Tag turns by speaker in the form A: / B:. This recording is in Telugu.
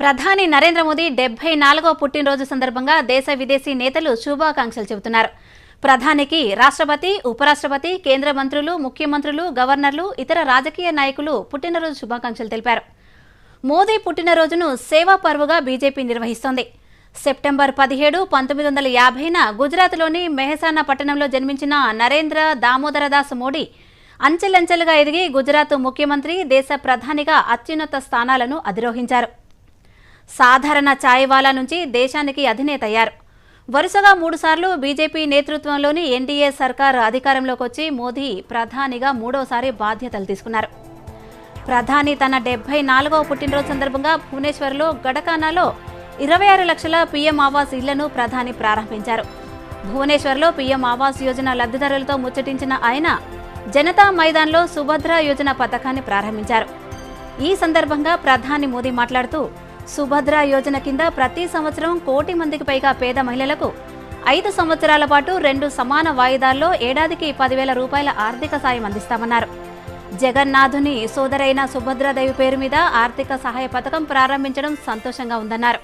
A: ప్రధాని నరేంద్ర మోదీ డెబ్బై నాలుగో పుట్టినరోజు సందర్భంగా దేశ విదేశీ నేతలు శుభాకాంక్షలు చెబుతున్నారు. ప్రధానికి రాష్ట్రపతి ఉపరాష్ట్రపతి కేంద్ర మంత్రులు ముఖ్యమంత్రులు గవర్నర్లు ఇతర రాజకీయ నాయకులు పుట్టినరోజు శుభాకాంక్షలు తెలిపారు. మోదీ పుట్టినరోజును సేవా పర్వుగా బీజేపీ నిర్వహిస్తోంది. సెప్టెంబర్ పదిహేడు పంతొమ్మిది వందల యాభైన గుజరాత్లోని మెహసానా పట్టణంలో జన్మించిన నరేంద్ర దామోదరదాస్ మోడీ అంచెలంచెలుగా ఎదిగి గుజరాత్ ముఖ్యమంత్రి దేశ ప్రధానిగా అత్యున్నత స్థానాలను అధిరోహించారు. సాధారణ ఛాయవాలా నుంచి దేశానికి అధినేత అయ్యారు. వరుసగా మూడుసార్లు బీజేపీ నేతృత్వంలోని ఎన్డీఏ సర్కార్ అధికారంలోకి వచ్చి మోదీ ప్రధానిగా మూడోసారి బాధ్యతలు తీసుకున్నారు. ప్రధాని తన డెబ్బై నాలుగవ పుట్టినరోజు సందర్భంగా భువనేశ్వర్లో గడకానాలో ఇరవై ఆరు లక్షల పీఎం ఆవాస్ ఇళ్ళను ప్రధాని ప్రారంభించారు. భువనేశ్వర్లో పీఎం ఆవాస్ యోజన లబ్ధిదారులతో ముచ్చటించిన ఆయన జనతా మైదాన్లో సుభద్ర యోజన పథకాన్ని ప్రారంభించారు. ఈ సందర్భంగా ప్రధాని మోదీ మాట్లాడుతూ సుభద్ర యోజన కింద ప్రతి సంవత్సరం కోటి మందికి పైగా పేద మహిళలకు ఐదు సంవత్సరాల పాటు రెండు సమాన వాయిదాల్లో ఏడాదికి పదివేల రూపాయల ఆర్థిక సాయం అందిస్తామన్నారు. జగన్నాథుని సోదరైన సుభద్రాదేవి పేరు మీద ఆర్థిక సహాయ పథకం ప్రారంభించడం సంతోషంగా ఉందన్నారు.